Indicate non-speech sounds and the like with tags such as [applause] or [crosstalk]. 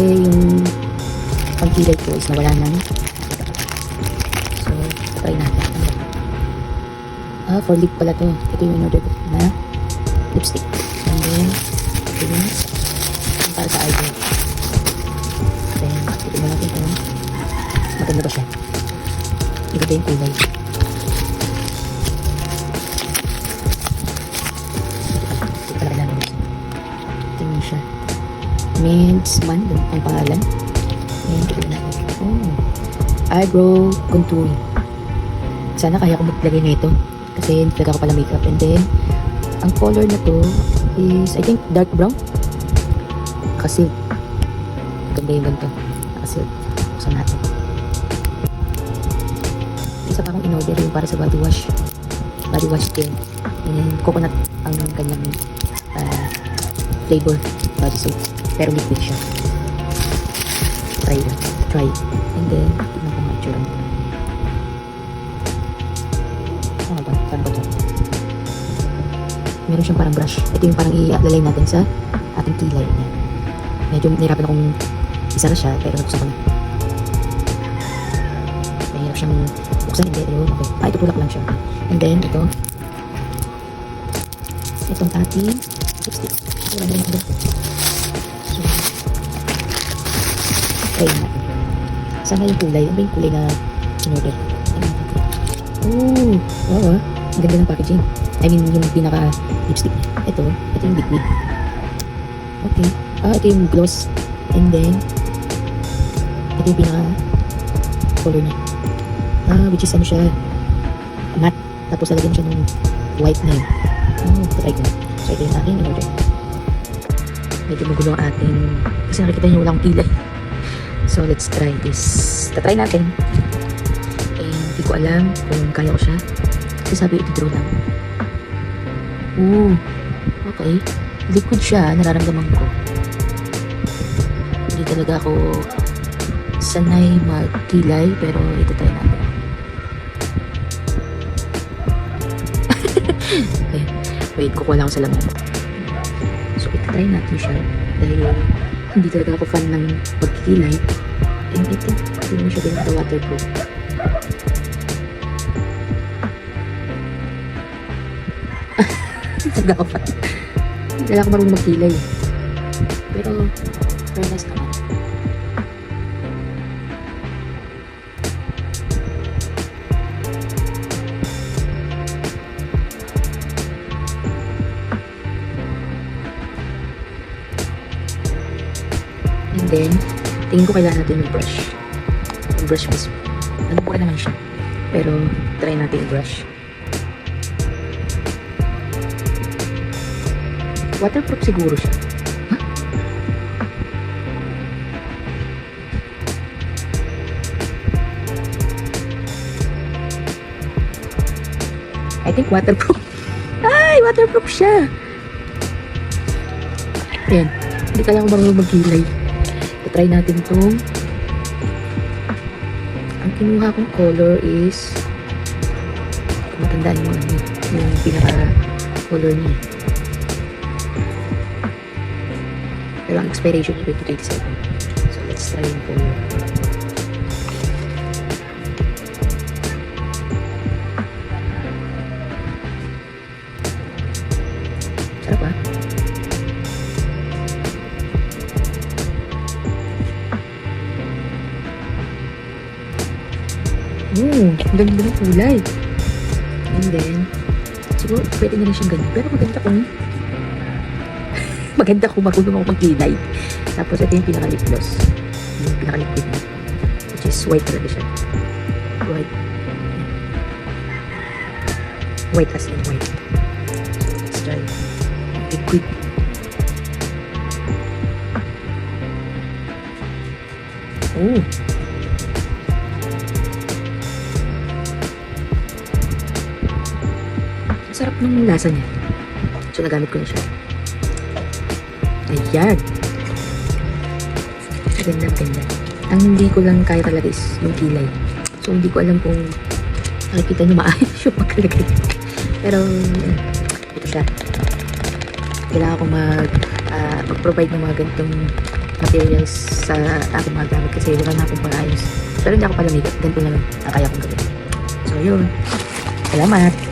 Kasi yung pangkilay ko is nawala na. So, try natin. Ah, for lip pala to. Ito yung in-order ko na lipstick. And then, yung para sa eyebrow. Then, tignan natin kung maganda ba siya. Ba yung kulay? Tingnan siya. Mens Man, yun ang pangalan. Ayan, tignan natin. Oh. Eyebrow contouring. Sana kaya ko maglagay na ito. Kasi talaga ko pala makeup. And then, ang color na to is, I think, dark brown. Kasi, ganda yung ganito. Nakasilk. Buksan natin. Isa pa akong in-order yung para sa body wash. Body wash din. And coconut ang kanyang ah, flavor body soap. Pero liquid siya. Try lang. Try. And then, tignan ko nga itsura nito. Ano ba? Saan ba ito? Meron siyang parang brush. Ito yung parang i-lalay natin sa ating kilay. Yan. Medyo nahirapan akong isara siya, pero nabuksan ko na. Mahirap siyang buksan. Hindi, ayun. Okay. Ah, ito tulak lang siya. And then, ito. Itong ating lipstick. Wala na rin ako. Try natin. Sana yung kulay. Ano ba yung kulay na in-order? Ano natin? Oh, wow ah. Ang ganda ng packaging. I mean, yung pinaka lipstick. Ito, ito yung liquid. Okay. Ah, ito yung gloss. And then, ito yung pinaka color niya. Ah, which is ano siya, matte. Tapos lalagyan siya ng white na yun. Oh, try ko. So, ito yung aking in-order. Medyo magulo ang ating, kasi nakikita niyo walang kilay. So, let's try this. Tatry natin. And hindi ko alam kung kaya ko siya. Kasi sabi ito lang. Ooh, okay. Liquid siya, nararamdaman ko. Hindi talaga ako sanay magkilay, pero ito try natin. [laughs] okay. Wait, kukuha lang ako sa laman. So, itatry natin siya. Dahil hindi talaga ako fan ng pagkikilay. And ito, hindi mo siya binata waterproof. Talaga ako fan. Hindi ako marunong magkilay. Pero, nice naman. And then, tingin ko kailangan natin ng brush. Yung brush mismo. Alam ko naman siya. Pero, try natin brush. Waterproof siguro siya. Huh? I think waterproof. [laughs] Ay, waterproof siya. Ayan. Hindi ka lang marunong magkilay. Try natin itong ang kinuha kong color is matandaan mo ano yung pinaka color niya. Pero ang expiration niya 2027 so let's try yung color Ang ganda ng kulay. And then, siguro pwede na rin siyang ganyan. Pero maganda kung [laughs] maganda kung marunong ako magkilay. Tapos ito yung pinaka-lip gloss. Yung pinaka-liquid na. Which is white talaga siya. White. White as in white. So, let's try. Liquid. Oh. Sarap ng lasa niya. So, nagamit ko na siya. Ayan. Ganda, ganda. Ang hindi ko lang kaya talaga is yung kilay. So, hindi ko alam kung nakikita niyo maayos yung pagkalagay. Pero, ito siya. Kailangan ko mag, ah, mag-provide ng mga ganitong materials sa aking mga gamit kasi wala na akong pang-ayos. Pero hindi ako palamig. Ganito na lang ang kaya kong gawin. So, yun. Salamat.